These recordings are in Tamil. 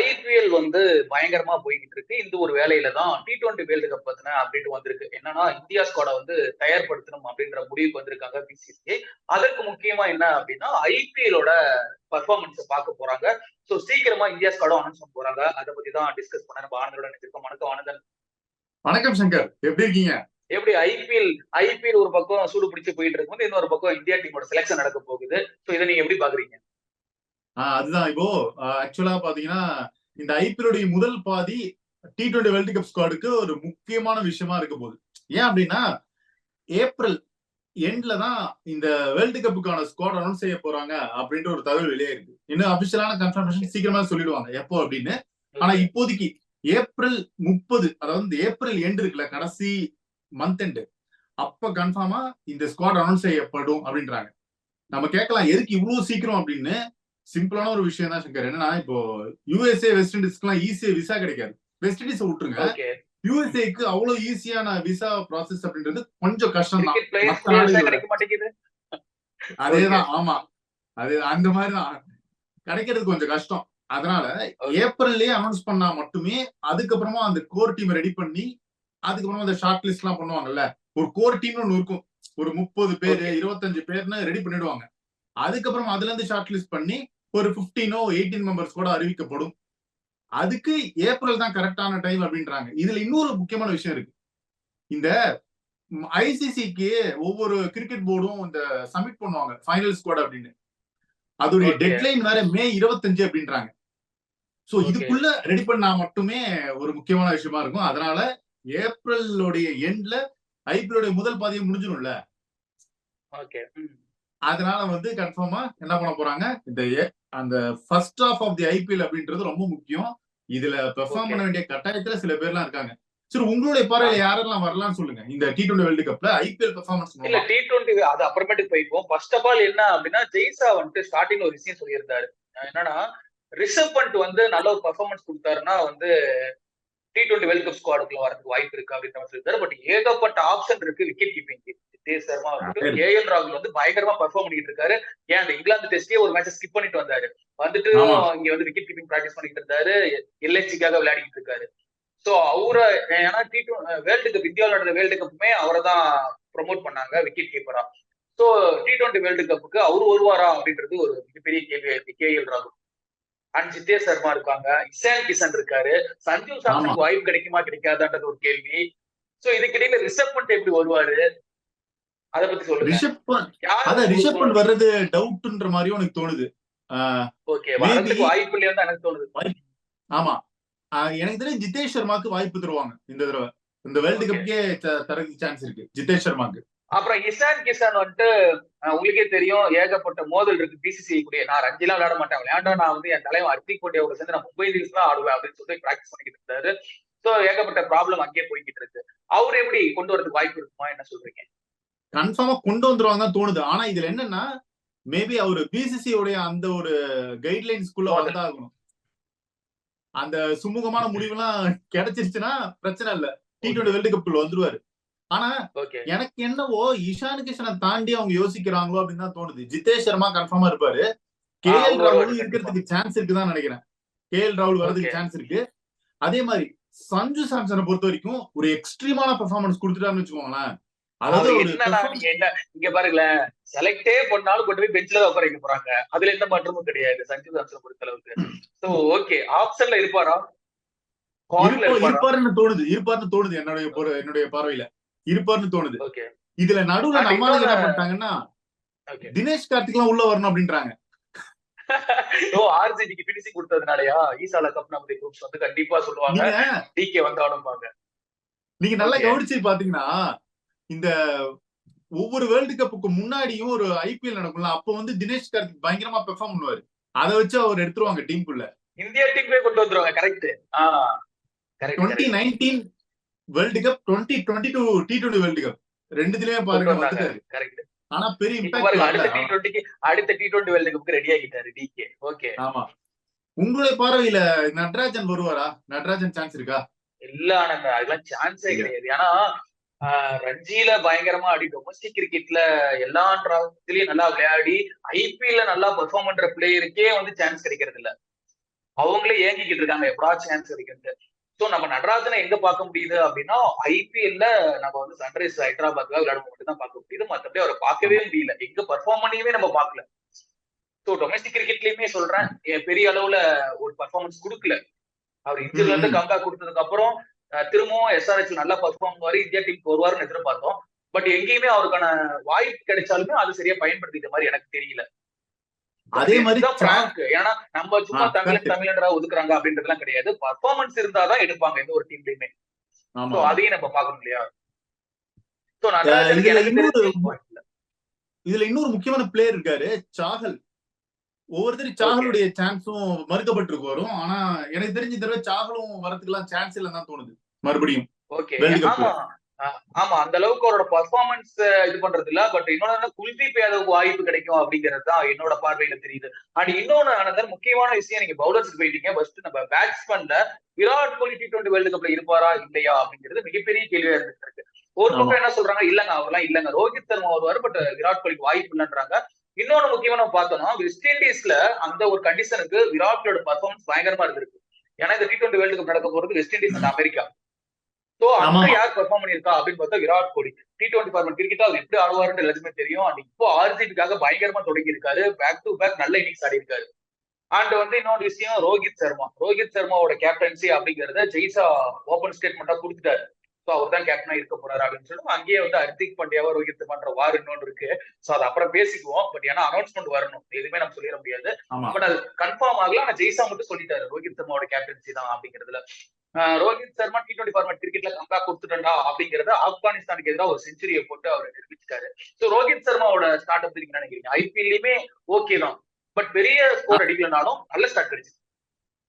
ஐபிஎல் வந்து பயங்கரமா போய்கிட்டு இருக்கு. இந்த ஒரு வேலையில தான் டி டுவெண்டி வேர்ல்டு கப் பத்தின அப்டேட் வந்திருக்கு. என்னன்னா இந்தியா ஸ்குவாட வந்து தயார்படுத்தணும் அப்படின்ற முடிவுக்கு வந்திருக்காங்க பிசிசிஐ அதற்கு முக்கியமா என்ன அப்படின்னா ஐபிஎலோட பர்ஃபார்மன்ஸ் பார்க்க போறாங்க. சோ சீக்கிரமா இந்தியா ஸ்குவாடும் அனௌன்ஸ் பண்ண போறாங்க. அதை பத்தி தான் டிஸ்கஸ் பண்ண நம்ம ஆனந்தோட நினைச்சிருக்கோம் வணக்கம் ஆனந்தன். வணக்கம் சங்கர். எப்படி இருக்கீங்க? எப்படி ஐபிஎல் ஐபிஎல் ஒரு பக்கம் சூடு பிடிச்சு போயிட்டு இருக்கும்போது இன்னொரு பக்கம் இந்தியா டீமோட செலக்ஷன் நடக்க போகுது. சோ இதை நீங்க எப்படி பாக்குறீங்க? ஆஹ் அதுதான். இப்போ ஆக்சுவலா பாத்தீங்கன்னா இந்த ஐபிஎலுடைய முதல் பாதி டி டுவெண்டி வேர்ல்டு கப் ஸ்குவாடுக்கு ஒரு முக்கியமான விஷயமா இருக்க போகுது. ஏன் அப்படின்னா ஏப்ரல் எண்ட்ல தான் இந்த வேர்ல்டு கப்புக்கான ஸ்குவாட் அனௌன்ஸ் செய்ய போறாங்க அப்படின்ற ஒரு தகவல் வெளியே இருக்கு. இன்னும் அபிஷியலான கன்ஃபர்மேஷன் சீக்கிரமா சொல்லிடுவாங்க. எப்போ அப்படின்னு? ஆனா இப்போதைக்கு ஏப்ரல் முப்பது அதாவது ஏப்ரல் எண்ட் இருக்குல்ல கடைசி மந்த் எண்டு அப்ப கன்ஃபார்மா இந்த ஸ்குவாட் அனௌன்ஸ் செய்யப்படும் அப்படின்றாங்க. நம்ம கேட்கலாம் எதுக்கு இவ்வளவு சீக்கிரம் அப்படின்னு? சிம்பிளான ஒரு விஷயம் தான் சங்கர். என்னன்னா இப்போ யூஎஸ்ஏ வெஸ்ட் இண்டீஸ்க்குலாம் ஈஸியா விசா கிடைக்காது. வெஸ்ட் இண்டீஸ் விட்டுருங்க. யூஎஸ்ஏக்கு அவ்வளவு ஈஸியான விசா ப்ராசஸ் அப்படின்றது கொஞ்சம் கஷ்டம் தான் அதேதான் ஆமா. அது அந்த மாதிரிதான். கிடைக்கிறது கொஞ்சம் கஷ்டம். அதனால ஏப்ரல்லயே அனௌன்ஸ் பண்ணா மட்டுமே அதுக்கப்புறமா அந்த கோர் டீம் ரெடி பண்ணி அதுக்கப்புறமா அந்த ஷார்ட் லிஸ்ட் எல்லாம் பண்ணுவாங்கல்ல. ஒரு கோர் டீம்னு ஒண்ணு இருக்கும். ஒரு முப்பது பேரு இருபத்தஞ்சு பேர்னு ரெடி பண்ணிடுவாங்க. அதுக்கப்புறம் அதுல இருந்து ஷார்ட் லிஸ்ட் பண்ணி ஒரு பிப்டீனோ எயிட்டீன் மெம்பர்ஸ் கூட அறிவிக்கப்படும். அதுக்கு ஏப்ரல் தான் கரெக்டான டைம் அப்படின்றாங்க. இதுல இன்னொரு முக்கியமான விஷயம் இருக்கு. இந்த ஐசிசிக்கு ஒவ்வொரு கிரிக்கெட் போர்டும் இந்த சப்மிட் பண்ணுவாங்க ஃபைனல் ஸ்குவாட் அப்படின்னு. அதோடைய. டெட்லைன் வேற மே இருபத்தஞ்சு அப்படின்றாங்க. சோ. இதுக்குள்ள ரெடி பண்ணா மட்டுமே ஒரு முக்கியமான விஷயமா இருக்கும். அதனால ஏப்ரலோடைய எண்ட்ல ஐபிஎலோடைய முதல் பாதியை முடிஞ்சிடும்ல ஓகே அதனால வந்து கன்ஃபார்மா என்ன பண்ண போறாங்க? இந்த அந்த first half of the IPL அப்படின்றது ரொம்ப முக்கியம். இதுல பெர்ஃபார்ம். பண்ண வேண்டிய கட்டாயத்துல சில பேர்லாம் இருக்காங்க. சரி உங்களுடைய பார்வையில யாரெல்லாம் வரலாம்னு சொல்லுங்க. இந்த டி டுவெண்டி வேர்ல்டு கப்ல ஐபிஎல் பெர்ஃபார்மன்ஸ் இல்ல டி டுவெண்ட்டி அது அப்புறமேட்டுக்கு போய்ப்போம் ஃபர்ஸ்ட் ஆஃப் ஆல் என்ன அப்படின்னா ஜெய்சா வந்துட்டு ஸ்டார்டிங் ஒரு விஷயம் சொல்லியிருந்தாரு. என்னன்னா ரிஷப் பண்ட் வந்து நல்ல ஒரு பர்ஃபார்மன்ஸ் கொடுத்தாருன்னா வந்து டி டுவெண்ட்டி வேர்ல்ட் கப் ஸ்குவாடுக்குள்ள வரதுக்கு வாய்ப்பு இருக்கு அப்படின்ற மாதிரி சொல்லியிருந்தாரு பட் ஏகப்பட்ட ஆப்ஷன் இருக்கு விக்கெட் கீப்பிங் நிதேஷ் சர்மா வந்துட்டு ஏஎல் ராகுல் வந்து பயங்கரமா பர்ஃபார்ம் பண்ணிட்டு இருக்காரு. ஏன் அந்த இங்கிலாந்து டெஸ்டே ஒரு மேட்ச் ஸ்கிப் பண்ணிட்டு வந்தாரு. வந்துட்டு. இங்க வந்து விக்கெட் கீப்பிங் பிராக்டிஸ் பண்ணிட்டு இருந்தாரு. எல்ஐசிக்காக விளையாடிட்டு இருக்காரு. சோ அவரை ஏன்னா டி டூ வேர்ல்டு கப் இந்தியாவில் நடந்த வேர்ல்டு கப்புமே அவரை தான் ப்ரொமோட் பண்ணாங்க விக்கெட் கீப்பரா சோ டி டுவெண்ட்டி வேர்ல்டு கப்புக்கு அவர் வருவாரா அப்படின்றது ஒரு மிகப்பெரிய கேள்வி கே எல் ராகுல். அண்ட் ஜித்தேஷ் சர்மா இருக்காங்க இசான் கிஷன் இருக்காரு. சஞ்சு சாம்சனுக்கு வாய்ப்பு கிடைக்குமா கிடைக்காதான்றது ஒரு கேள்வி. சோ இதுக்கிடையில ரிஷப் பண்ட் எப்படி வருவாரு? அத பத்தி சொல்லுங்க. ரிஷப் அதான் ரிஷப் பண்ட் வர்றது டவுட்ன்ற மாதிரியும் எனக்கு தோணுது. ஓகே வரதுக்கு வாய்ப்பு இல்லையா தான் எனக்கு தோணுது. ஆமா. எனக்கு தெரிஞ்சு ஜிதேஷ் சர்மாக்கு வாய்ப்பு தருவாங்க இந்த தடவை. இந்த வேர்ல்டு Okay. கப்புக்கே தரதுக்கு சான்ஸ் இருக்கு. ஜிதேஷ் சர்மாக்கு அப்புறம் இசான் கிஷான் வந்துட்டு உங்களுக்கே தெரியும் ஏகப்பட்ட மோதல் இருக்கு பிசிசி கூடிய நான் ரஞ்சிலாம் விளையாட மாட்டேன். விளையாண்டா நான் வந்து என் தலைவன் அர்த்திக் பாண்டியாவோட சேர்ந்து நான் மும்பை இந்தியன்ஸ் தான் ஆடுவேன் அப்படின்னு சொல்லி பிராக்டிஸ் பண்ணிக்கிட்டு இருந்தாரு. சோ ஏகப்பட்ட ப்ராப்ளம் அங்கேயே போய்கிட்டு இருக்கு. அவர் எப்படி கொண்டு வரதுக்கு வாய்ப்பு இருக்குமா? என்ன சொல்றீங்க? கன்ஃபார்மா கொண்டு வந்துருவாங்க தான் தோணுது. ஆனா இதுல என்னன்னா மேபி அவரு பிசிசி உடைய அந்த ஒரு கைட்லைன்ஸ்குள்ள வந்தாகணும் அந்த சுமூகமான முடிவுலாம் கிடைச்சிருச்சுன்னா பிரச்சனை இல்ல. டி டுவெண்டி வேர்ல்டு கப்ல வந்துருவாரு. ஆனா ஓகே எனக்கு என்னவோ இஷான் கிஷனை தாண்டி அவங்க யோசிக்கிறாங்களோ அப்படின்னு தான் தோணுது. ஜிதேஷ் சர்மா கன்ஃபார்மா இருப்பாரு. கே எல் ராகுல் இருக்கிறதுக்கு சான்ஸ் இருக்குதான் நினைக்கிறேன். கே எல் ராகுல் வரதுக்கு Okay. சான்ஸ் இருக்கு. அதே மாதிரி சஞ்சு சாம்சனை பொறுத்த வரைக்கும் ஒரு எக்ஸ்ட்ரீமான பெர்ஃபார்மன்ஸ் கொடுத்துட்டாருன்னு வச்சுக்கோங்களேன். அதாவது என்ன இங்க பாருங்களேன். செலக்டே பண்ணாலும் கொண்டு போய் பெஞ்ச்ல உட்கார வைக்க போறாங்க. அதுல எந்த மாற்றமும் கிடையாது சஞ்சு சாம்சன் பொறுத்த அளவுக்கு. சோ ஓகே ஆப்ஷன்ல இருப்பாரா? இருப்பாருன்னு தோணுது. இருப்பாருன்னு தோணுது என்னுடைய என்னுடைய பார்வையில. இருப்பாருன்னு தோணுது. இதுல நடுவுல நம்ம என்ன பண்ணிட்டாங்கன்னா தினேஷ் கார்த்திக் எல்லாம் உள்ள வரணும் அப்படின்றாங்க. ஓ ஆர்சிடிக்கு பினிஷிங் கொடுத்ததுனாலயா? ஈசால கப் நம்ம குரூப்ஸ் வந்து கண்டிப்பா சொல்லுவாங்க. டிகே வந்தாலும்பாங்க நீங்க நல்லா. கவனிச்சு பாத்தீங்கன்னா இந்த ஒவ்வொரு வேர்ல்டு கப்புக்கு முன்னாடியும் ஒரு ஐபிஎல் நடக்கும்ல அப்ப வந்து தினேஷ் கார்த்திக் பயங்கரமா பெர்ஃபார்ம் பண்ணுவாரு. அதை வச்சு அவர் எடுத்துருவாங்க டீமுக்குள்ள இந்தியா டீமே கொண்டு வந்துருவாங்க correct twenty nineteen world cup twenty twenty two T twenty world cup ரெண்டுலயுமே பாருங்க கரெக்ட் ஆனா பெரிய அடுத்த டி டுவெண்ட்டிக்கு அடுத்த டி டுவெண்ட்டி வேர்ல்டு கப்புக்கு ரெடி ஆகிட்டாரு டிகே ஓகே ஆமா. உங்களுடைய பார்வையில நடராஜன் வருவாரா? நடராஜன் சான்ஸ் இருக்கா? இல்ல ஆனந்த அதெல்லாம் சான்ஸே கிடையாது. ஏன்னா ரஞ்சியில பயங்கரமா ஆடி டொமஸ்டிக் கிரிக்கெட்ல எல்லா டிராஃப்ட்லயும் நல்லா விளையாடி ஐபிஎல்ல நல்லா பெர்ஃபார்ம் பண்ற பிளேயருக்கே வந்து சான்ஸ் கிடைக்கிறது இல்ல அவங்களே ஏங்கிக்கிட்டு இருக்காங்க எப்படா சான்ஸ் கிடைக்கிறது சோ நம்ம நடராஜனை எங்க பார்க்க முடியுது அப்படின்னா ஐபிஎல்ல நம்ம வந்து சன்ரைஸ் ஹைதராபாத்ல விளையாடும் மட்டும் தான் பார்க்க முடியுது. மத்தபடி அவரை பார்க்கவே முடியல. எங்க பர்ஃபார்ம் பண்ணியுமே நம்ம பார்க்கல. சோ டொமஸ்டிக் கிரிக்கெட்லயுமே சொல்றேன் பெரிய அளவுல ஒரு பர்ஃபார்மன்ஸ் கொடுக்கல. அவர் இந்தியால இருந்து. கம்பேக் கொடுத்ததுக்கு அப்புறம் திரும்பவும் எஸ்ஆர்ஹெச் நல்லா பர்ஃபார்ம் பண்ணுவாரு இந்தியா டீம் வருவாருன்னு எதிர்பார்த்தோம். பட் எங்கேயுமே அவருக்கான வாய்ப்பு கிடைச்சாலுமே அது சரியா பயன்படுத்திட்ட மாதிரி எனக்கு தெரியல. அதே மாதிரி prank. ஏன்னா நம்ம சும்மா தமிழன். தமிழன்றா ஒதுக்குறாங்க அப்படின்றதுலாம் கிடையாது. பர்ஃபார்மன்ஸ் இருந்தாதான் எடுப்பாங்க எந்த ஒரு டீம்லயுமே அதையும் நம்ம பார்க்கணும் இல்லையா? இதுல இன்னொரு முக்கியமான பிளேயர் இருக்காரு சாகல். ஒவ்வொருத்தரும் சாகலுடைய சான்ஸும் மறுக்கப்பட்டிருக்கு வரும். ஆனா எனக்கு தெரிஞ்ச தடவை சாகலும் வரதுக்கெல்லாம் சான்ஸ் இல்லைன்னு தான் தோணுது. மறுபடியும் ஓகே. ஆமா அந்த அளவுக்கு அவரோட பர்ஃபார்மன்ஸ் இது பண்றது இல்ல. பட் இன்னொன்னு குல்தீப் யாதவுக்கு வாய்ப்பு கிடைக்கும் அப்படிங்கிறது தான் என்னோட பார்வையில தெரியுது. அண்ட் இன்னொன்னு ஆனந்தன் முக்கியமான விஷயம் நீங்க பவுலர்ஸ் போயிட்டீங்க. ஃபர்ஸ்ட் நம்ம பேட்ஸ்மேன்ல Virat Kohli T twenty world கப்ல இருப்பாரா இல்லையா அப்படிங்கிறது மிகப்பெரிய கேள்வியா இருந்துட்டு இருக்கு ஒரு பக்கம். என்ன சொல்றாங்க இல்லங்க அவர்லாம் இல்லங்க. ரோஹித் சர்மா வருவாரு பட் விராட் கோலிக்கு வாய்ப்பு இல்லைன்றாங்க. இன்னொன்னு முக்கியமா நம்ம பார்த்தோம்னா வெஸ்ட் இண்டீஸ்ல அந்த ஒரு கண்டிஷனுக்கு விராட்டோட பர்ஃபார்மன்ஸ் பயங்கரமா இருந்திருக்கு. ஏன்னா இந்த டி டுவெண்டி வேர்ல்டு கப் நடக்க போறது West Indies and America. So அங்க. யார் பெர்ஃபார்ம் பண்ணிருக்கா அப்படின்னு பார்த்தா Virat Kohli. T twenty format cricket அவர் எப்படி ஆடுவாருன்னு எல்லாத்துமே தெரியும். அண்ட் இப்போ ஆர்ஜிபிக்காக பயங்கரமா தொடங்கி இருக்காரு பேக் டு பேக் நல்ல இன்னிங்ஸ் ஆடி இருக்காரு அண்ட் வந்து இன்னொரு விஷயம் ரோஹித் சர்மா. ரோஹித் சர்மாவோட கேப்டன்சி அப்படிங்கறத ஜெய்சா ஓபன் ஸ்டேட்மெண்டா கொடுத்துட்டாரு. சோ அவர் தான் கேப்டனா இருக்க போறாரு அப்படின்னு சொல்லிட்டு அங்கேயே வந்து ஹர்திக் பாண்டியாவா ரோஹித் பண்ற வார் இன்னொன்று இருக்கு. சோ அது அப்புறம் பேசிக்குவோம். பட் ஏன்னா அனௌன்ஸ்மெண்ட் வரணும். எதுவுமே நம்ம சொல்லிட முடியாது. பட் அது கன்ஃபார்ம் ஆகல. ஆனா ஜெய்சா மட்டும் சொல்லிட்டாரு. ரோஹித் சர்மாவோட கேப்டன்சி தான் அப்படிங்கிறதுல. Rohit Sharma T twenty format கிரிக்கெட்ல கம்பேக் கொடுத்துட்டா அப்படிங்கறத ஆப்கானிஸ்தானுக்கு எதிராக ஒரு செஞ்சுரியை போட்டு அவர் நிரூபிச்சிட்டாரு. சோ ரோஹித் சர்மாவோட ஸ்டார்ட் அப் நீங்க நினைக்கிறீங்க? ஐபிஎல்லையுமே ஓகே தான். பட் பெரிய ஸ்கோர் அடிக்கலனாலும் நல்ல ஸ்டார்ட் கிடைச்சு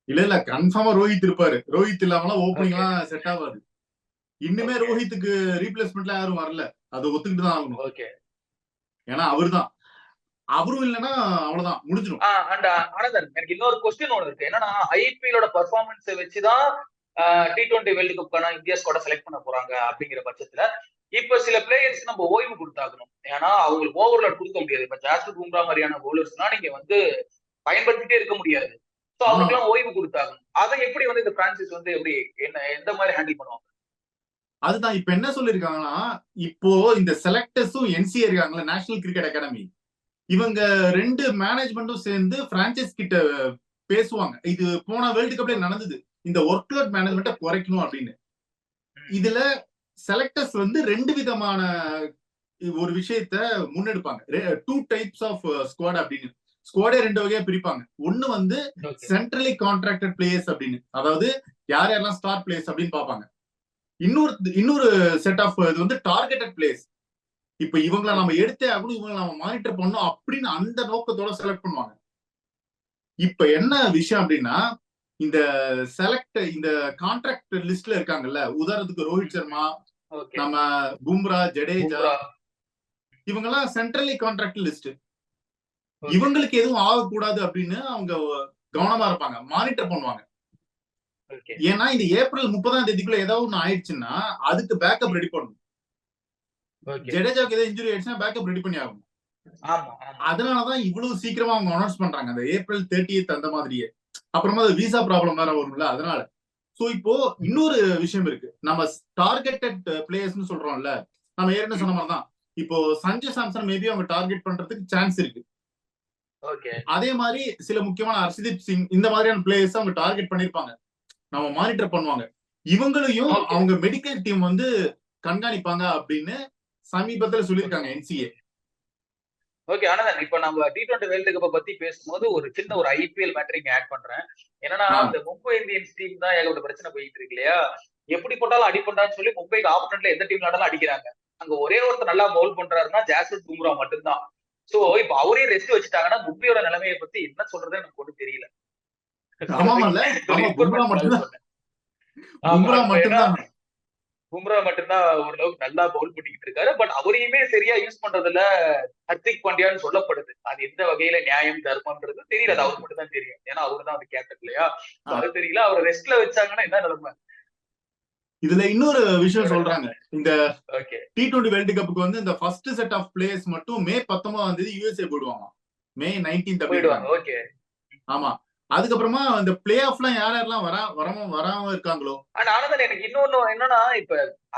இல்ல இல்ல. கன்ஃபார்மா ரோஹித் இருப்பாரு. ரோஹித் இல்லாமலாம் ஓப்பனிங் எல்லாம் செட் ஆகாது இன்னுமே. ரோஹித்துக்கு ரீப்ளேஸ்மெண்ட்ல யாரும் வரல. அதை ஒத்துக்கிட்டு தான் ஆகணும். ஓகே ஏன்னா அவர்தான். அவரும் இல்லைன்னா அவ்வளவுதான். முடிஞ்சிடும். அண்ட் ஆனந்தன் எனக்கு இன்னொரு கொஸ்டின் ஒன்று இருக்கு. என்னன்னா ஐபிஎலோட பர்ஃபார்மன்ஸை வச்சுதான் டி டுவெண்ட்டி வேர்ல்டு கப்க்கான இந்தியா ஸ்குவாட செலக்ட் பண்ண போறாங்க அப்படிங்கிற பட்சத்துல இப்ப சில பிளேயர்ஸ் நம்ம ஓய்வு கொடுத்தாகணும். ஏன்னா அவங்களுக்கு ஓவர்லோட் கொடுக்க முடியாது. இப்ப ஜாஸ்தி பும்ரா மாதிரியான பவுலர்ஸ்லாம் நீங்க வந்து பயன்படுத்திட்டே இருக்க முடியாது. சோ அவங்களுக்குலாம் ஓய்வு கொடுத்தாகணும். அதை எப்படி வந்து இந்த பிரான்சிஸ் வந்து எப்படி என்ன எந்த மாதிரி ஹேண்டில் பண்ணுவாங்க? அதுதான் இப்ப என்ன சொல்லிருக்காங்கன்னா இப்போ இந்த செலக்டர்ஸும் என்சிஏ இருக்காங்கல்ல நேஷனல் கிரிக்கெட் அகாடமி இவங்க ரெண்டு மேனேஜ்மெண்ட்டும் சேர்ந்து பிரான்சைஸ் கிட்ட பேசுவாங்க. இது போன வேர்ல்டு கப்ல நடந்தது. இந்த ஒர்க் லோட் மேனேஜ்மெண்ட்டை குறைக்கணும் அப்படின்னு. இதுல செலக்டர்ஸ் வந்து ரெண்டு விதமான ஒரு விஷயத்த முன்னெடுப்பாங்க. டூ டைப்ஸ் ஆஃப் ஸ்குவாட் அப்படின்னு. ஸ்குவாடே ரெண்டு வகையா பிரிப்பாங்க. ஒண்ணு வந்து சென்ட்ரலி கான்ட்ராக்டட் பிளேயர்ஸ் அப்படின்னு. அதாவது யார் யாரெல்லாம் ஸ்டார் பிளேயர்ஸ் அப்படின்னு பார்ப்பாங்க. இன்னொரு இன்னொரு செட் ஆஃப் இது வந்து டார்கெட்டட் பிளேஸ் இப்ப இவங்களை நம்ம எடுத்தே ஆகணும் இவங்களை நம்ம மானிட்டர் பண்ணணும் அப்படின்னு அந்த நோக்கத்தோட செலக்ட் பண்ணுவாங்க. இப்ப என்ன விஷயம் அப்படின்னா இந்த செலக்ட் இந்த கான்ட்ராக்ட் லிஸ்ட்ல இருக்காங்கல்ல உதாரணத்துக்கு ரோஹித் சர்மா நம்ம பும்ரா ஜடேஜா இவங்க எல்லாம் சென்ட்ரலி கான்ட்ராக்ட் லிஸ்ட் இவங்களுக்கு எதுவும் ஆகக்கூடாது அப்படின்னு அவங்க கவனமா இருப்பாங்க மானிட்டர் பண்ணுவாங்க. ஏன்னா இந்த ஏப்ரல் முப்பதாம் தேதிக்குள்ள ஏதாவது ஒண்ணு ஆயிடுச்சுன்னா அதுக்கு பேக்கப் ரெடி பண்ணணும். ஜடேஜாவுக்கு ஏதாவது இன்ஜுரி ஆயிடுச்சுன்னா பேக்கப் ரெடி பண்ணி ஆமா அதனாலதான் இவ்வளவு சீக்கிரமா அவங்க அனௌன்ஸ் பண்றாங்க. அந்த ஏப்ரல் தேர்ட்டியத் அந்த மாதிரியே. அப்புறமா அது விசா ப்ராப்ளம் வேற வரும்ல அதனால. சோ இப்போ இன்னொரு விஷயம் இருக்கு. நம்ம டார்கெட்டட் பிளேயர்ஸ்னு சொல்றோம்ல நம்ம ஏற்கனவே சொன்ன மாதிரி தான் இப்போ சஞ்சு சாம்சன் மேபி அவங்க டார்கெட் பண்றதுக்கு சான்ஸ் இருக்கு. அதே மாதிரி சில முக்கியமான ஹர்ஷதீப் சிங் இந்த மாதிரியான பிளேயர்ஸ் அவங்க டார்கெட் பண்ணிருப்பாங்க. நம்ம மானிட்டர் பண்ணுவாங்க. இவங்களையும். அவங்க மெடிக்கல் டீம் வந்து கண்காணிப்பாங்க அப்படின்னு சமீபத்துல சொல்லியிருக்காங்க என்சிஏ ஓகே ஆனந்தன் இப்ப நம்ம டி டுவெண்டி வேர்ல்டு கப்பை பத்தி பேசும்போது ஒரு சின்ன ஒரு ஐபிஎல் மேட்டர் இங்க ஆட் பண்றேன். என்னன்னா ஆ. இந்த மும்பை இந்தியன்ஸ் டீம் தான் ஏகப்பட்ட பிரச்சனை போயிட்டு இருக்கு இல்லையா? எப்படி போட்டாலும் அடி பண்றான்னு சொல்லி மும்பைக்கு ஆப்போனண்ட்ல எந்த டீம் ஆனாலும் அடிக்கிறாங்க. அங்க ஒரே ஒருத்தர் நல்லா பவுல் பண்றாருன்னா ஜாஸ்மின் பும்ரா மட்டும்தான். சோ இப்ப அவரே ரெஸ்ட் வச்சுட்டாங்கன்னா மும்பையோட நிலைமையை பத்தி என்ன சொல்றதுன்னு எனக்கு ஒன்றும் தெரியல ஆமாமல்ல ஒரு ஆமா improvement பும்ரா மட்டும்தான். ஓரளவுக்கு நல்லா பவுல் பண்ணிக்கிட்டு இருக்காரு. பட் அவரையுமே சரியா யூஸ் பண்றதுல ஹர்திக் பாண்டியான்னு சொல்லப்படுது. அது எந்த வகையில நியாயம் தர்மம்ன்றது தெரியல. அது அவருக்கு மட்டும் தான் தெரியும். ஏன்னா அவரு தான் வந்து கேப்டன் இல்லையா? அது தெரியல. அவர் ரெஸ்ட்ல வச்சாங்கன்னா என்ன நிலைமை? இதுல இன்னொரு விஷயம் சொல்றாங்க. இந்த ஓகே டி டுவெண்டி வேர்ல்டு கப்புக்கு வந்து இந்த ஃபர்ஸ்ட் செட் ஆஃப் பிளேயர்ஸ் மட்டும் மே பத்தொன்பதாம் தேதி யூஎஸ்ஏ போயிடுவாங்க மே நைன்டீன்த் போயிடுவாங்க. ஓகே ஆமா. அதுக்கப்புறமா இந்த பிளே ஆஃப்லாம் யார் யாரெல்லாம் வரா வராம வராம இருக்காங்களோ? அண்ட் ஆனந்தன் எனக்கு இன்னொன்னு என்னன்னா இப்ப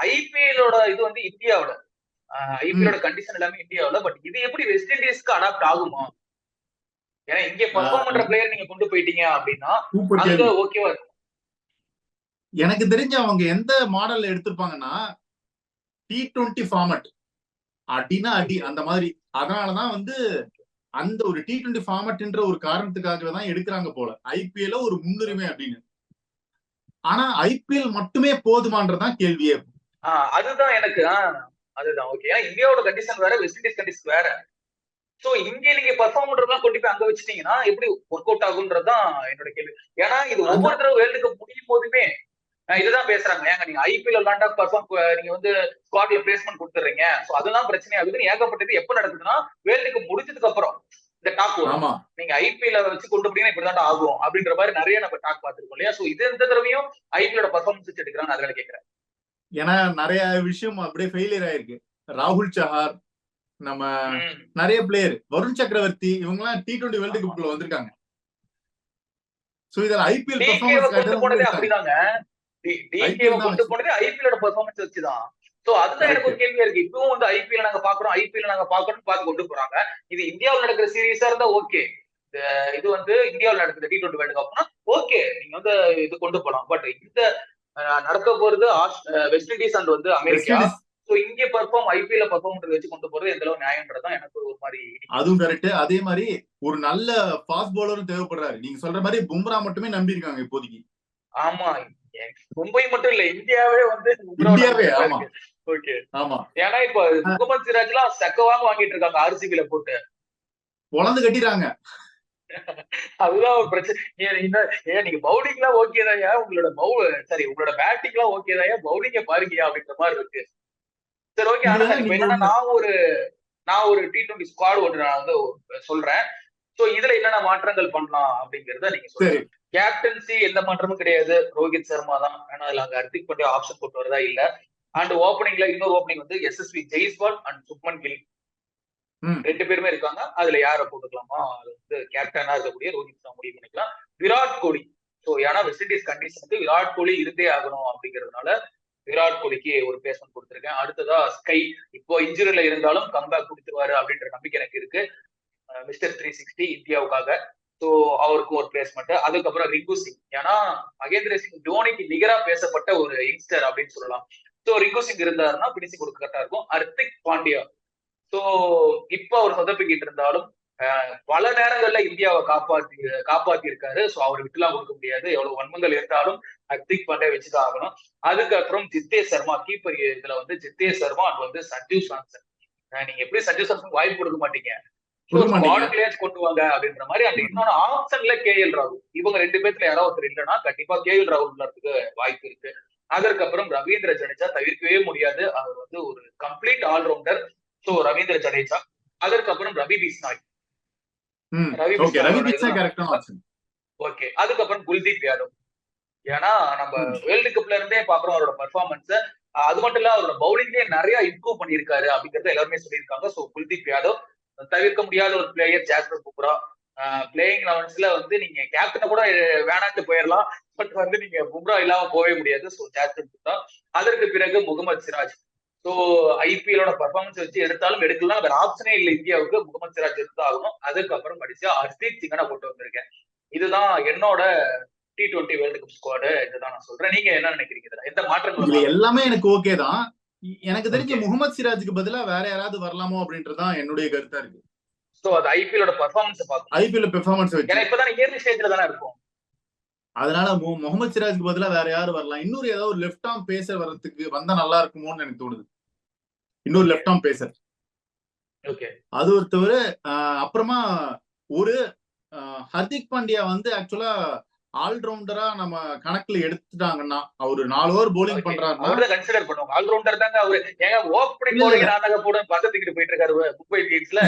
ஐபிஎலோட இது வந்து இந்தியாவுல ஐபிஎலோட கண்டிஷன் எல்லாமே இந்தியாவுல பட் இது எப்படி வெஸ்ட் இண்டீஸ்க்கு அடாப்ட் ஆகுமா? ஏன்னா இங்க பர்ஃபார்ம் பண்ற பிளேயர் நீங்க கொண்டு போயிட்டீங்க அப்படின்னா அங்க ஓகேவா இருக்கும். எனக்கு தெரிஞ்சு அவங்க எந்த மாடல்ல எடுத்திருப்பாங்கன்னா டி டுவெண்ட்டி ஃபார்மட் அடினா அடி அந்த மாதிரி. அதனாலதான் வந்து அந்த ஒரு டி டுவெண்ட்டி ஃபார்மட்ன்ற ஒரு காரணத்துக்காக தான் எடுக்கிறாங்க போல. ஐபிஎல்ல ஒரு முன்னுரிமை அப்படின்னு. ஆனா ஐபிஎல் மட்டுமே போதுமான்றதான் கேள்வியே. அதுதான் எனக்கு அதுதான் ஓகே ஏன்னா இந்தியாவோட கண்டிஷன் வேற வெஸ்ட் இண்டீஸ் கண்டிஷன் வேற. சோ இங்க நீங்க பர்ஃபார்ம் பண்றதெல்லாம் கொண்டு போய் அங்க வச்சிட்டீங்கன்னா எப்படி ஒர்க் அவுட் ஆகுன்றதுதான் என்னோட கேள்வி. ஏன்னா இது ஒவ்வொரு தடவை வேர்ல்டு கப் முடியும் போதுமே இதுதான் பேசுறாங்க. ஏங்க நீங்க ஐபிஎல் விளாண்டா பர்ஃபார்ம் நீங்க வந்து ஸ்குவாட்ல பிளேஸ்மெண்ட் கொடுத்துறீங்க. சோ அதெல்லாம் பிரச்சனை ஆகுதுன்னு ஏகப்பட்டது எப்ப நடக்குதுன்னா வேர்ல்டு கப் முடிஞ்சதுக்கு அப்புறம் இந்த டாக் வரும். ஆமா. நீங்க ஐபிஎல் வச்சு கொண்டு போனீங்கன்னா இப்படிதான் ஆகும் அப்படின்ற மாதிரி நிறைய நம்ம டாக் பார்த்திருக்கோம் இல்லையா? சோ இது இந்த தடவையும் ஐபிஎலோட பர்ஃபார்மன்ஸ் வச்சு எடுக்கிறாங்க அதனால கேட்கறேன் ஏன்னா நிறைய விஷயம் அப்படியே ஃபெயிலியர் ஆயிருக்கு. ராகுல் சஹார் நம்ம. நிறைய பிளேயர் வருண் சக்கரவர்த்தி இவங்க எல்லாம் டி டுவெண்ட்டி வேர்ல்டு கப்ல வந்திருக்காங்க. சோ இதுல ஐபிஎல் பெர்ஃபார்மன்ஸ் அப்படிதாங்க. டிகேவை கொண்டு போனதே ஐபிஎலோட பெர்ஃபார்மன்ஸ் வச்சுதான் சோ அதுதான் எனக்கு ஒரு கேள்வியா இருக்கு. இப்பவும் வந்து ஐபிஎல் நாங்க பாக்குறோம் ஐபிஎல் நாங்க பாக்கணும்னு பார்த்து கொண்டு போறாங்க. இது இந்தியாவுல நடக்கிற சீரியஸா இருந்தா ஓகே இது வந்து இந்தியாவுல நடக்கிற டி டுவெண்ட்டி வேர்ல்டு கப்னா ஓகே நீங்க வந்து இது கொண்டு போலாம். பட் இந்த நடக்க போறது வெஸ்ட் இண்டீஸ் அண்ட் வந்து அமெரிக்கா சோ இங்க பர்ஃபார்ம் ஐபிஎல் பர்ஃபார்ம் வச்சு கொண்டு போறது எந்த அளவு நியாயம்ன்றதுதான் எனக்கு ஒரு மாதிரி அதுவும் கரெக்ட் அதே மாதிரி ஒரு நல்ல ஃபாஸ்ட் பவுலரும் தேவைப்படுறாரு. நீங்க சொல்ற மாதிரி பும்ரா மட்டுமே நம்பி இருக்காங்க இப்போதைக்கு. ஆமா. மும்பை மட்டும் இல்ல இந்தியாவே வந்து இந்தியாவே, ஆமா. ஓகே ஆமா. ஏன்னா இப்ப முகமது சிராஜ் எல்லாம் செக்கவாக வாங்கிட்டு இருக்காங்க ஆர்சிபில போட்டு. பொழந்து கட்டிடுறாங்க. அதுதான் ஒரு பிரச்சனை. ஏன் நீங்க பவுலிங் எல்லாம் ஓகே தான்யா உங்களோட பவு சரி உங்களோட பேட்டிங் எல்லாம் ஓகே தான்யா பவுலிங்க பாருங்கயா அப்படின்ற மாதிரி இருக்கு. சரி ஓகே ஆனா என்னன்னா நான் ஒரு நான் ஒரு டி டுவெண்ட்டி ஸ்குவாட் ஒன்று நான் வந்து சொல்றேன். சோ இதுல என்னென்ன மாற்றங்கள் பண்ணலாம் அப்படிங்கறத நீங்க சொல்லுங்க. கேப்டன்சி எந்த மாற்றமும் கிடையாது. ரோஹித் சர்மா தான். ஏன்னா அதுல அங்க ஹர்திக் பாண்டியா ஆப்ஷன் போட்டு வரதா இல்ல அண்ட் ஓப்பனிங்ல இன்னொரு ஓப்பனிங் வந்து எஸ்எஸ்பி ஜெய்ஸ்வால் அண்ட் சுப்மன் கில். ரெண்டு பேருமே இருக்காங்க. அதுல யார போட்டுக்கலாமா அது வந்து கேப்டனா இருக்கக்கூடிய ரோஹித் சர்மா முடிவு பண்ணிக்கலாம். விராட் கோலி. சோ ஏன்னா வெஸ்ட் இண்டீஸ் கண்டிஷனுக்கு விராட் கோலி இருந்தே ஆகணும் அப்படிங்கறதுனால விராட் கோலிக்கு ஒரு பேஸ்மெண்ட் கொடுத்திருக்கேன். அடுத்ததா ஸ்கை இப்போ இன்ஜுரியில இருந்தாலும் கம்பேக் கொடுத்துருவாரு அப்படின்ற நம்பிக்கை எனக்கு இருக்கு. மிஸ்டர் த்ரீ சிக்ஸ்டி இந்தியாவுக்காக. ஸோ அவருக்கு ஒரு பிளேஸ்மெண்ட் அதுக்கப்புறம் ரிங்கு சிங். ஏன்னா மகேந்திர சிங் தோனிக்கு நிகரா பேசப்பட்ட ஒரு யங்ஸ்டர் அப்படின்னு சொல்லலாம். ஸோ ரிங்கு சிங் இருந்தாருன்னா பிடிச்சு கொடுக்க கரெக்டா இருக்கும். ஹர்திக் பாண்டியா. ஸோ இப்போ அவர் சொதப்பிக்கிட்டு இருந்தாலும் அஹ், பல நேரங்கள்ல இந்தியாவை காப்பாத்தி காப்பாத்தி இருக்காரு ஸோ அவர் விட்டுலாம் கொடுக்க முடியாது. எவ்வளவு வன்மங்கள் இருந்தாலும் ஹர்திக் பாண்டியா வச்சுதான் ஆகணும். அதுக்கப்புறம் ஜித்தேஷ் சர்மா கீப்பர் இதுல வந்து ஜித்தேஷ் சர்மா அண்ட் வந்து சஞ்சீவ் சாம்சன். நீங்க எப்படி சஞ்சீவ் சாம்சன் வாய்ப்பு கொடுக்க மாட்டீங்க? கொண்டு வாங்க அப்படின்ற மாதிரி அந்த இன்னொன்னு ஆப்ஷன்ல கேஎல் ராகுல். இவங்க ரெண்டு பேர்த்துல யாராவது ஒருத்தர் இல்லைன்னா கண்டிப்பா கேஎல் ராகுல் உள்ளதுக்கு வாய்ப்பு இருக்கு. அதற்கப்புறம் ரவீந்திர ஜடேஜா தவிர்க்கவே முடியாது. அவர் வந்து ஒரு complete allrounder so Ravindra Jadeja. அதற்கப்புறம் ரவி பிஸ்னாய். ரவி ஓகே அதுக்கப்புறம் குல்தீப் யாதவ். ஏன்னா நம்ம வேர்ல்டு கப்ல இருந்தே பாக்குறோம் அவரோட பெர்ஃபார்மன்ஸ் அது மட்டும் இல்ல அவரோட பவுலிங்லயே நிறைய இம்ப்ரூவ் பண்ணியிருக்காரு அப்படிங்கறத எல்லாருமே சொல்லியிருக்காங்க. சோ குல்தீப் யாதவ் தவிர்க்க முடியாத ஒரு பிளேயர் ஜாஸ்பர் புக்ரா பிளேயிங் லெவன்ஸ்ல வந்து நீங்க கேப்டனை கூட வேணாட்டு போயிடலாம் பட் வந்து நீங்க பும்ரா இல்லாம போகவே முடியாது. ஸோ ஜாஸ்பர் புக்ரா அதற்கு பிறகு முகமது சிராஜ். ஸோ ஐபிஎலோட பர்ஃபார்மன்ஸ் வச்சு எடுத்தாலும் எடுக்கலாம். வேற ஆப்ஷனே இல்லை இந்தியாவுக்கு. முகமது சிராஜ் எடுத்தாகணும் அதுக்கப்புறம் படிச்சு ஹர்தீப் சிங்கனை போட்டு வந்திருக்கேன். இதுதான் என்னோட T twenty world cup squad இதுதான் நான் சொல்றேன். நீங்க என்ன நினைக்கிறீங்க இதுல? எந்த மாற்றங்கள் மாற்றங்களும் எல்லாமே எனக்கு ஓகே தான். எனக்கு தெரிஞ்ச. முகமது சிராஜுக்கு பதிலா வேற யாராவது வரலாமோ அப்படின்றதுதான் என்னுடைய கருத்தா இருக்கு. ஸோ அது ஐபிஎலோட பர்ஃபார்மன்ஸ் பார்க்கணும். ஐபிஎல் பெர்ஃபார்மன்ஸ் ஏன்னா வச்சு. இப்பதான் இயர்லி ஸ்டேஜ்ல தானே இருக்கும். அதனால முகமது சிராஜுக்கு பதிலா வேற யாரு வரலாம்? இன்னொரு ஏதாவது ஒரு லெஃப்ட் ஆர்ம் பேசர் வர்றதுக்கு வந்தா நல்லா இருக்குமோன்னு எனக்கு தோணுது. இன்னொரு லெஃப்ட் ஆர்ம் பேசர் ஓகே அது ஒரு தவிர அப்புறமா ஒரு ஹர்திக் பாண்டியா வந்து ஆக்சுவலா ஆல்ரவுண்டரா நம்ம கணக்குல எடுத்துட்டாங்கன்னா அவரு நாலு ஓவர் போலிங் பண்றாருன்னா அவர் கன்சிடர் பண்ணுவாங்க. ஆல்ரவுண்டர் தாங்க அவரு. ஏங்க ஓப்பனிங் போலிங் நான் தாங்க பக்கத்துக்கிட்டு போயிட்டு இருக்காரு மும்பை இந்தியன்ஸ்ல.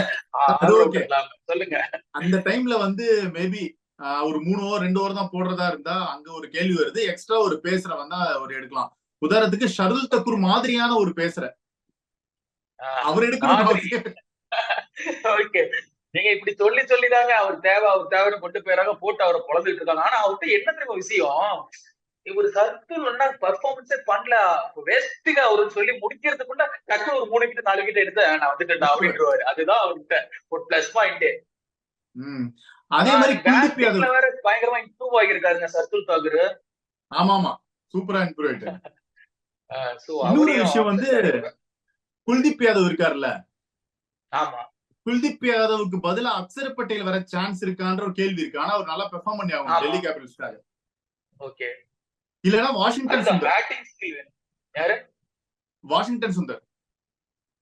சொல்லுங்க. அந்த டைம்ல வந்து மேபி ஒரு மூணு ஓவர் ரெண்டு ஓவர் தான் போடுறதா இருந்தா அங்க ஒரு கேள்வி வருது. எக்ஸ்ட்ரா ஒரு பேசுற வந்தா ஒரு எடுக்கலாம். உதாரணத்துக்கு ஷருல் தக்கூர் மாதிரியான ஒரு பேசுற அவர் எடுக்கணும். ஓகே. நீங்க இப்படி சொல்லி சொல்லிதாங்க அவர் தேவை அவர் தேவைன்னு கொண்டு போயிறாங்க போட்டு அவரை பொழந்துட்டு இருக்காங்க. ஆனா அவர்கிட்ட என்ன தெரியுமா விஷயம்? இவர் சர்க்கிள் ஒன்னா பர்ஃபார்மன்ஸே பண்ணல. வேஸ்ட்டுங்க அவருன்னு சொல்லி முடிக்கிறதுக்குள்ள டக்கு ஒரு மூணு கிட்ட நாலு கிட்ட எடுத்து நான் வந்துட்டேன் அப்படின்றவாரு அதுதான் அவர்கிட்ட ஒரு பிளஸ் பாயிண்ட். அதே மாதிரி வேற பயங்கரமா இம்ப்ரூவ் ஆகியிருக்காருங்க சர்க்கிள் தாகர் ஆமா ஆமா சூப்பரா இம்ப்ரூவ் ஆயிட்டு சோ இன்னொரு விஷயம் வந்து குல்தீப் யாதவ் இருக்காருல்ல? ஆமா. குல்தீப் யாதவுக்கு பதிலா அக்சர் பட்டேல் வர சான்ஸ் இருக்கான்ற ஒரு கேள்வி இருக்கு. ஆனா அவர் நல்லா பெர்ஃபார்ம் பண்ணி ஆகும். டெல்லி கேபிட்டல்ஸ்க்காக ஓகே. இல்லனா வாஷிங்டன் சுந்தர். பேட்டிங் ஸ்கில் யாரு? Washington Sundar.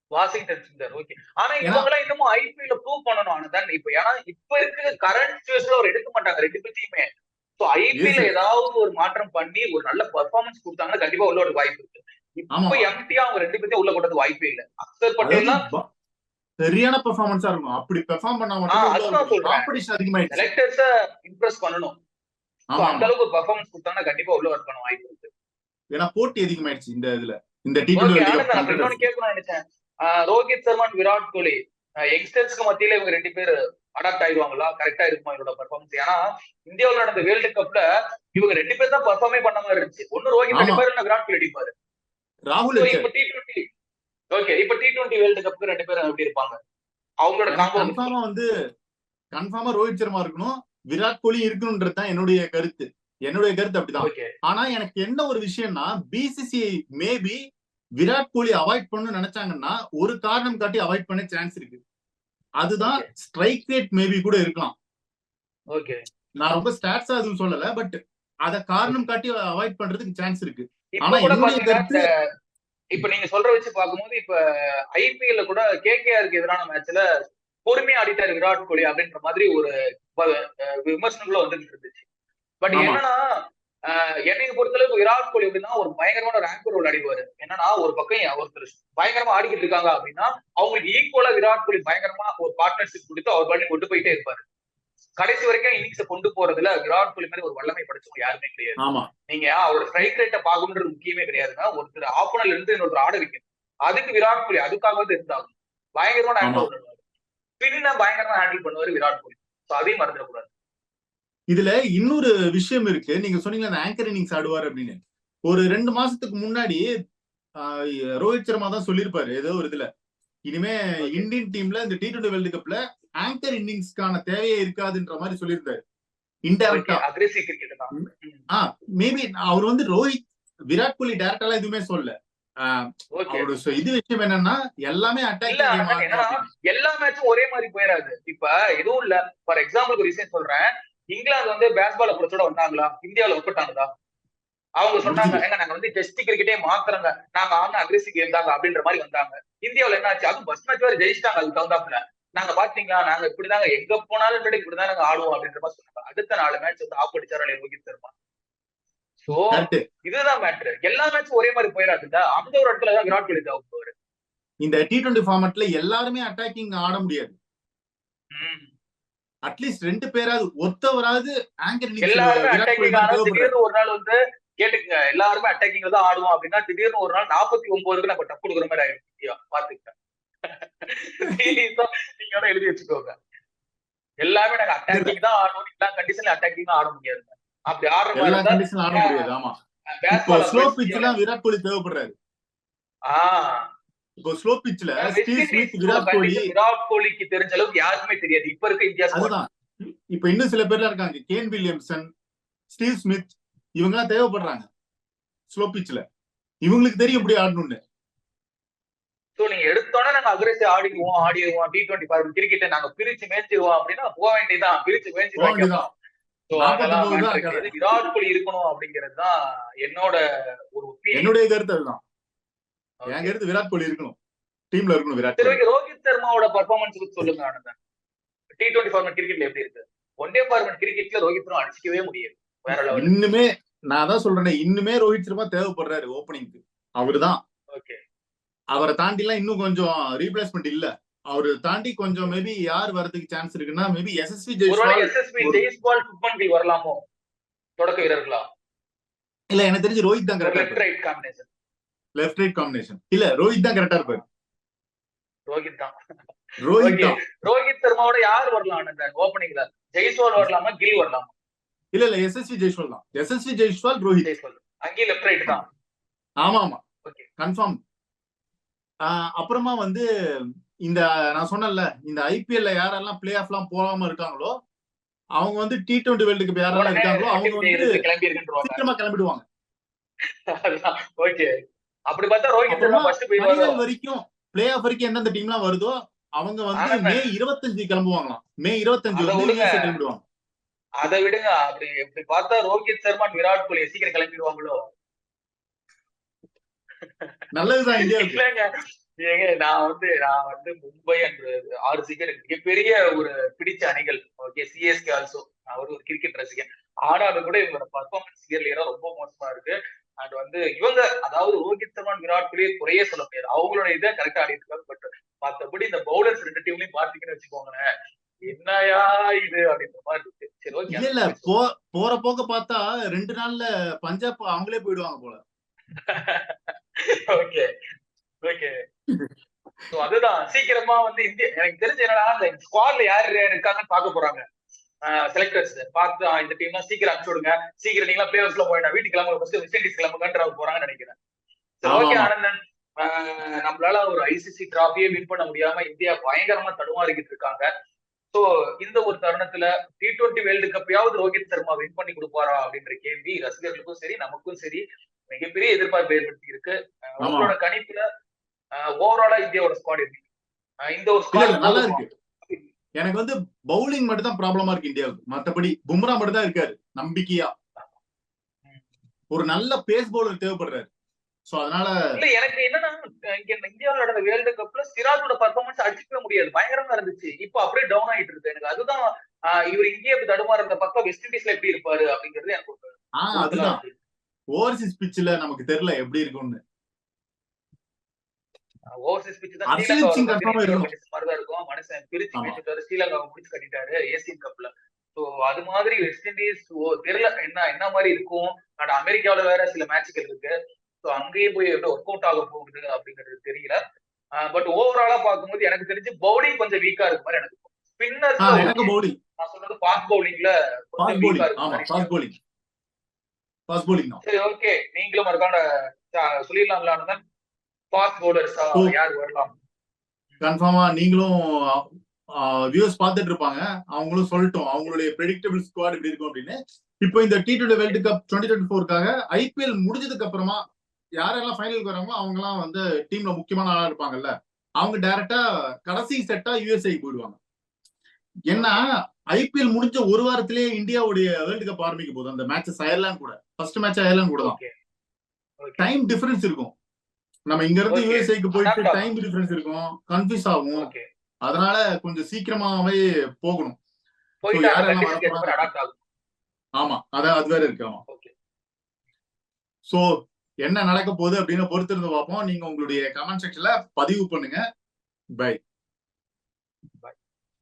Washington Sundar. Okay. ஆனா ஏன்னா- இவங்க எல்லாம் இன்னமும் ஐபிஎல்ல ப்ரூவ் பண்ணணும். ஆனதான் இப்ப ஏன்னா இப்ப இருக்க கரண்ட் சுச்சுவேஷன்ல அவர் எடுக்க மாட்டாங்க ரெண்டு பேர்த்தையுமே. So sir. ஏதாவது ஒரு மாற்றம் பண்ணி ஒரு நல்ல பெர்ஃபார்மன்ஸ் கொடுத்தாங்கன்னா கண்டிப்பா உள்ள ஒரு வாய்ப்பு இருக்கு. இப்ப எம்டியா அவங்க ரெண்டு பேர்த்தையும் உள்ள கொண்டது வாய்ப்பே இல்ல. அக்சர் பட்டேல்லாம் சரியான பெர்ஃபார்மன்ஸா இருக்கும் அப்படி பெர்ஃபார்ம் பண்ணா மட்டும். காம்படிஷன் அதிகமாயிடுச்சு. செலக்டர்ஸ இம்ப்ரெஸ் ஆமா. அந்த அளவுக்கு பெர்ஃபார்மன்ஸ் கொடுத்தாங்கன்னா கண்டிப்பா உள்ள ஒர்க் பண்ண வாய்ப்பு இருக்கு. ஏன்னா போட்டி அதிகமாயிடுச்சு இந்த இதுல. இந்த டி கேட்கணும்னு நினைச்சேன். ரோஹித் சர்மா விராட் கோலி. யங்ஸ்டர்ஸ்க்கு மத்தியில இவங்க ரெண்டு பேர் அடாப்ட் ஆயிடுவாங்களா கரெக்டா இருக்குமா இவரோட பெர்ஃபார்மன்ஸ் ஏன்னா இந்தியாவுல நடந்த வேர்ல்டு கப்ல இவங்க ரெண்டு பேர் தான் பெர்ஃபார்மே பண்ண மாதிரி இருந்துச்சு. ஒன்னு ரோஹித். அடிப்பாரு இல்ல விராட் கோலி அடிப்பாரு. ராகுல். இப்ப டி டுவெண்ட்டி ஓகே இப்ப டி டுவெண்ட்டி வேர்ல்டு கப்க்கு ரெண்டு பேரும் எப்படி இருப்பாங்க? அவங்களோட கன்ஃபார்மா வந்து கன்ஃபார்மா ரோஹித் சர்மா இருக்கணும் விராட் கோலி இருக்கணும்ன்றது தான் என்னுடைய கருத்து. என்னுடைய கருத்து அப்படிதான். ஆனா எனக்கு என்ன ஒரு விஷயம்னா BCCI maybe Virat Kohli avoid பண்ணு நினைச்சாங்கன்னா ஒரு காரணம் காட்டி அவாய்ட் பண்ண சான்ஸ் இருக்கு. அதுதான் ஸ்ட்ரைக் ரேட் மேபி கூட இருக்கலாம். ஓகே நான் ரொம்ப ஸ்டாட்ஸா எதுவும் சொல்லல பட் அத காரணம் காட்டி அவாய்ட் பண்றதுக்கு சான்ஸ் இருக்கு. ஆனா என்னுடைய கருத்து இப்ப நீங்க சொல்ற வச்சு பார்க்கும்போது இப்ப ஐபிஎல்ல கூட கேகேஆருக்கு எதிரான மேட்ச்ல பொறுமையா ஆடிட்டாரு விராட் கோலி அப்படின்ற மாதிரி ஒரு விமர்சனங்களும் வந்துட்டு இருந்துச்சு. பட். என்னன்னா என்னைய பொறுத்தளவுக்கு விராட் கோலி அப்படின்னா ஒரு பயங்கரமான ஒரு ஆங்கர் ரோல் ஆடிடுவாரு என்னன்னா ஒரு பக்கம் ஒருத்தர் பயங்கரமா ஆடிக்கிட்டு இருக்காங்க அப்படின்னா அவங்களுக்கு ஈக்குவலா விராட் கோலி பயங்கரமா ஒரு பார்ட்னர்ஷிப் கொடுத்து அவர் பண்ணி கொண்டு போயிட்டே இருப்பாரு. கடைசி வரைக்கும் இன்னிங்ஸ கொண்டு போறதுல விராட் கோலி மாதிரி ஒரு வல்லமை படைச்சவங்க யாருமே கிடையாது. ஆமா. நீங்க அவரோட ஸ்ட்ரைக் ரேட்டை பார்க்கணுன்றது முக்கியமே கிடையாதுங்க. ஒருத்தர் ஆப்பனர்ல இருந்து இன்னொருத்தர் ஆட வைக்கணும். அதுக்கு விராட் கோலி அதுக்காக வந்து இருந்தாகும் பயங்கரமான ஆமா. ஹேண்டில் பண்ணுவாரு. ஸ்பின்ன பயங்கரமா ஹேண்டில் பண்ணுவாரு விராட் கோலி. ஸோ அதையும் மறந்துடக்கூடாது. இதுல இன்னொரு விஷயம் இருக்கு. நீங்க சொன்னீங்க அந்த ஆங்கர் இன்னிங்ஸ் ஆடுவார் அப்படின்னு. ஒரு ரெண்டு மாசத்துக்கு முன்னாடி ரோஹித் சர்மா தான் சொல்லியிருப்பாரு. ஏதோ ஒரு இதுல. இனிமே. இந்தியன் டீம்ல இந்த டி டுவெண்டி வேர்ல்டு கப்ல ஆங்கர் இன்னிங்ஸ்க்கான தேவையே இருக்காதுன்ற மாதிரி சொல்லியிருந்தாரு. இன்டெரக்டா அக்ரெசிவ் கிரிக்கெட் தான். ம். மேபி அவர் வந்து ரோஹித் விராட் கோலி டேரக்டாலாம் எதுவுமே சொல்லல. இது விஷயம் என்னன்னா எல்லாமே எல்லா மேட்சும் ஒரே மாதிரி போயிடாது இப்ப எதுவும் இல்ல. ஃபார் எக்ஸாம்பிள் ஒரு விஷயம் சொல்றேன். இங்கிலாந்து வந்து பேஸ்பால புடிச்சோட வந்தாங்களா இந்தியாவுல ஒப்பிட்டாங்களா? அவங்க சொன்னாங்க ஏங்க நாங்க வந்து டெஸ்ட் கிரிக்கெட்டே மாத்துறோங்க. நாங்க ஆன அக்ரெசிவ் கேம் தாங்க அப்படின்ற மாதிரி வந்தாங்க. இந்தியாவுல என்ன ஆச்சு? அதுவும் பஸ் மேட்ச் வேற ஜெயிச்சிட்டாங்க அதுக்கு தகுந்தாப்புல. நாங்க பாத்தீங்களா நாங்க இப்படிதாங்க எங்க போனாலும் இப்படி இப்படிதான் நாங்க ஆடுவோம் அப்படின்ற மாதிரி சொன்னாங்க. அடுத்த நாலு மேட்ச் வந்து ஆப் அடிச்சாரு ரோஹித் சர்மா சோ இதுதான் மேட்ரு எல்லா மேட்சும் ஒரே மாதிரி போயிடாதுல்ல அந்த ஒரு இடத்துல தான் விராட் கோலி தேவைப்படுவாரு இந்த டி டுவெண்டி ஃபார்மட்ல எல்லாருமே அட்டாக்கிங் ஆட முடியாது. அட்லீஸ்ட் ரெண்டு பேராவது ஒருத்தவராவது ஆங்கர் எல்லாருமே அட்டாக்கிங் திடீர்னு ஒரு நாள் வந்து கேட்டுக்கங்க எல்லாருமே அட்டாக்கிங்ல தான் ஆடுவோம் அப்படின்னா திடீர்னு ஒரு நாள் நாற்பத்தி ஒன்பதுக்கு நம்ம டப் கொடுக்குற மாதிரி ஆயிடுச்சு இந்தியா. ஆ நீங்க எழுதி வச்சுக்கோங்க. எல்லாமே நாங்க அட்டாக்கிங் தான் ஆடணும். எல்லா கண்டிஷன்ல அட்டாக்கிங் தான் ஆட முடியாதுங்க அப்படி ஆடுற மாதிரி எல்லா இருந்தா கண்டிஷன் ஆட முடியாது ஆமா. ஸ்லோ அப்ப பிட்ச் தான் விராட் கோலி தேவைப்படுறாரு. ஆஹ் இப்போ ஸ்லோ பிட்ச்ல விராட் கோலி விராட் கோலிக்கு தெரிஞ்ச அளவுக்கு யாருக்குமே தெரியாது. இப்ப இருக்க இந்தியா. அதுதான். இப்ப இன்னும் சில பேர்லாம் இருக்காங்க. கேன் வில்லியம்சன் ஸ்டீவ் ஸ்மித் இவங்க எல்லாம் தேவைப்படுறாங்க ஸ்லோ பிட்ச்ல இவங்களுக்கு தெரியும் இப்படி ஆடணும்னு. சோ நீங்க எடுத்தோன்னே நாங்க அக்ரெசிவ் ஆடிடுவோம் ஆடிடுவோம் டி டுவெண்ட்டி ஃபார்ம் கிரிக்கெட்டை நாங்க பிரிச்சு மேய்ச்சிடுவோம் அப்படின்னா போக வேண்டியதுதான் பிரிச்சு மேய்ச்சி தான். விராட் கோலி இருக்கணும் அப்படிங்கிறது தான் என்னோட ஒரு. என்னுடைய கருத்து அதுதான். என் கருத்து விராட் கோலி இருக்கணும். டீம்ல இருக்கணும் விராட் சரி கோலி ரோஹித் சர்மாவோட பர்ஃபார்மன்ஸ் பத்தி சொல்லுங்க ஆனந்தன் டி டுவெண்ட்டி ஃபார்மட் கிரிக்கெட்ல எப்படி இருக்கு? ஒன் டே ஃபார்மட் கிரிக்கெட்ல ரோஹித் சர்மா அடிச்சிக்கவே முடியாது வேற லெவல் இன்னுமே நான் தான் சொல்றேனே இன்னுமே ரோஹித் சர்மா தேவைப்படுறாரு ஓப்பனிங்க்கு அவருதான். ஓகே அவரை தாண்டி எல்லாம் இன்னும் கொஞ்சம் ரீப்ளேஸ்மெண்ட் இல்ல. அவரு தாண்டி கொஞ்சம் மேபி யார் வரதுக்கு சான்ஸ் இருக்குன்னா மேபி எஸ்எஸ்பி ஒரு- ஜெய்ஸ்வால் சுப்மன் வரலாமோ? தொடக்க வீரர்களா? இல்ல எனக்கு தெரிஞ்சு ரோஹித் தான் கரெக்டா left right combination left right combination இல்ல ரோஹித் தான் கரெக்டா இருப்பாரு. ரோஹித் தான். ரோஹித். தான். ரோஹித் சர்மாவோட யார் வரலாம் ஆனந்த் ஓப்பனிங்ல ஜெய்ஸ்வால் வரலாமா கில் வரலாமா? இல்ல இல்ல எஸ்எஸ்வி ஜெய்ஸ்வால் தான். எஸ்எஸ்வி ஜெய்ஸ்வால் ரோஹித். ஜெய்ஸ்வால் அங்கேயும் லெஃப்ட் ரைட் தான். ஆமா ஆமா. Okay. கன்ஃபார்ம் அப்புறமா வந்து இந்த நான் சொன்னேன்ல இந்த ஐபிஎல்ல யாரெல்லாம் பிளே ஆஃப்லாம் போகாம இருக்காங்களோ அவங்க வந்து டி டுவெண்டி வேர்ல்டு கப் யாரெல்லாம் இருக்காங்களோ அவங்க வந்து சீக்கிரமா கிளம்பிடுவாங்க. ஓகே அப்படி பார்த்தா ரோஹித் வரைக்கும் பிளே ஆஃப் வரைக்கும் எந்தெந்த டீம்லாம் வருதோ அவங்க வந்து மே இருபத்தஞ்சு கிளம்புவாங்களாம். மே இருபத்தஞ்சு கிளம்பிடுவாங்க. அதை விடுங்க. அப்படி இப்படி பார்த்தா ரோஹித் சர்மா விராட் கோலி சீக்கிரம் கிளம்பிடுவாங்களோ? நல்லதுதான் இந்தியாவுக்கு இல்லங்க. ஏங்க நான் வந்து நான் வந்து மும்பை அண்ட் ஆர்சிக்கு எனக்கு மிகப்பெரிய ஒரு பிடிச்ச அணிகள். ஓகே சிஎஸ்கே ஆல்சோ நான் ஒரு கிரிக்கெட் ரசிகன். ஆனாலும் கூட இவங்களோட பர்ஃபார்மன்ஸ் இயர்லியரா ரொம்ப மோசமா இருக்கு. அண்ட் வந்து இவங்க அதாவது ரோஹித் சர்மா விராட் கோலி குறையே சொல்ல முடியாது. அவங்களோட இதை கரெக்டா ஆடிட்டு இருக்காங்க. பட் மத்தபடி இந்த பவுலர்ஸ் ரெண்டு டீம்லயும் பாத்தீங்கன்னு வச்சுக்கோங்களேன் என்னயா இது அப்படின்ற மாதிரி இருக்கு. சரி ஓகே இல்ல போற போக்க பார்த்தா ரெண்டு நாள்ல பஞ்சாப் அவங்களே போயிடுவாங்க போல. ஓகே ஓகே சோ அதுதான். சீக்கிரமா வந்து இந்தியா எனக்கு தெரிஞ்ச என்னன்னா அந்த ஸ்குவாட்ல யார் யார் இருக்காங்கன்னு பார்க்க போறாங்க. செலக்டர்ஸ் பார்த்து இந்த டீம் சீக்கிரம் அனுப்பிச்சு விடுங்க. சீக்கிரம் நீங்களா பிளேயர்ஸ்ல போயிடா வீட்டுக்கு கிளம்புங்க. ஃபர்ஸ்ட் வெஸ்ட் இண்டீஸ் கிளம்புங்கன்ற போறாங்கன்னு நினைக்கிறேன். ஓகே. ஆனந்தன். நம்மளால ஒரு ஐசிசி டிராஃபியே வின் பண்ண முடியாம இந்தியா பயங்கரமா தடுமாறிக்கிட்டு இருக்காங்க. சோ இந்த ஒரு தருணத்துல டி டுவெண்டி வேர்ல்டு கப்பையாவது ரோஹித் சர்மா வின் பண்ணி கொடுப்பாரா அப்படின்ற கேள்வி ரசிகர்களுக்கும் சரி நமக்கும் சரி மிகப்பெரிய எதிர்பார்ப்பு ஏற்படுத்தி இருக்கு. உங்களோட கணிப்புல ஓவராலா இந்தியாவோட ஸ்குவாட் எப்படி? இந்த ஒரு நல்லா ஸ்குவாட் இருக்கு. எனக்கு வந்து பவுலிங் மட்டும் தான் ப்ராப்ளமா இருக்கு இந்தியாவுக்கு. மத்தபடி பும்ரா மட்டும் தான் இருக்காரு. நம்பிக்கையா. ஒரு நல்ல பேஸ் பவுலர் தேவைப்படுறாரு. சோ அதனால இல்ல எனக்கு என்னன்னா இங்க இந்தியாவில் நடந்த வேர்ல்டு கப்ல சிராஜோட பர்ஃபார்மன்ஸ் அடிச்சுக்கவே முடியாது. பயங்கரமா இருந்துச்சு. இப்போ அப்படியே டவுன் ஆயிட்டு இருக்கு. எனக்கு அதுதான் இவர் இந்தியா தடுமாற இருந்த பக்கம் வெஸ்ட் இண்டீஸ்ல எப்படி இருப்பாரு அப்படிங்கிறது எனக்கு ஆஹ் அதுதான். ஓவர்சீஸ் பிச்சில் நமக்கு தெரியல எப்படி இருக்கும்னு. ஓவர்சீஸ் பிச் தான் இருக்கும். மனுஷன் பிரிச்சு ஸ்ரீலங்காவை முடிச்சு கட்டிட்டாரு ஏசியன் கப்ல அது மாதிரி வெஸ்ட் இண்டீஸ் தெரியல என்ன என்ன மாதிரி இருக்கும். அமெரிக்காவுல வேற சில மேட்ச்கள் இருக்கு. சோ அங்கேயும் போய் எப்படி ஒர்க் அவுட் ஆக போகுது அப்படிங்கிறது தெரியல. பட் ஓவராலா பார்க்கும்போது எனக்கு தெரிஞ்சு பவுலிங் கொஞ்சம் வீக்கா இருக்கு மாதிரி எனக்கு ஸ்பின்னர்ஸ் ஆஹ் எனக்கு பவுலிங் நான் சொல்றது ஃபாஸ்ட் பவுலிங்ல ஃபாஸ்ட் பவுலிங் ஆமா ஃபாஸ்ட் பவுலிங் ஃபாஸ்ட் பவுலிங் தான். சரி ஓகே நீங்களும் மறக்காம அஹ், சொல்லிடலாம்ல ஆனந்தன் ஃபாஸ்ட் பவுலர்ஸ். யார் வரலாம்? கன்ஃபார்மா நீங்களும் வியூஸ் பார்த்துட்டு இருப்பாங்க. அவங்களும் சொல்லட்டும். அவங்களுடைய ப்ரெடிக்டபிள் ஸ்குவாட் இப்படி இருக்கும் அப்படின்னு. இப்போ இந்த T twenty world cup twenty twenty ஃபோருக்காக IPL முடிஞ்சதுக்கு அப்புறமா யாரெல்லாம் ஃபைனலுக்கு வராங்களோ அவங்க எல்லாம் வந்து டீம்ல முக்கியமான ஆளா இருப்பாங்கல்ல அவங்க டைரக்டா கடைசி செட்டா யூஎஸ்ஏக்கு போயிடுவாங்க. ஏன்னா ஐபிஎல் முடிஞ்ச ஒரு வாரத்திலேயே இந்தியாவுடைய வேர்ல்டு கப் ஆரம்பிக்க போகுது. அந்த மேட்சஸ் அயர்லாந்து கூட. ஃபர்ஸ்ட் மேட்ச் அயர்லாந்து கூட தான். டைம் டிஃபரன்ஸ் இருக்கும். நம்ம இங்க இருந்து Okay. யூஎஸ்ஏக்கு போயிட்டு. டைம் டிஃபரன்ஸ் இருக்கும். கன்ஃபியூஸ் ஆகும். அதனால கொஞ்சம் சீக்கிரமாவே போகணும். ஆமா. அதான் அது வேற இருக்கு. ஆமா. ஓகே சோ என்ன நடக்க போகுது அப்படின்னு பொறுத்திருந்து பார்ப்போம். நீங்க உங்களுடைய கமெண்ட் செக்ஷன்ல பதிவு பண்ணுங்க. பை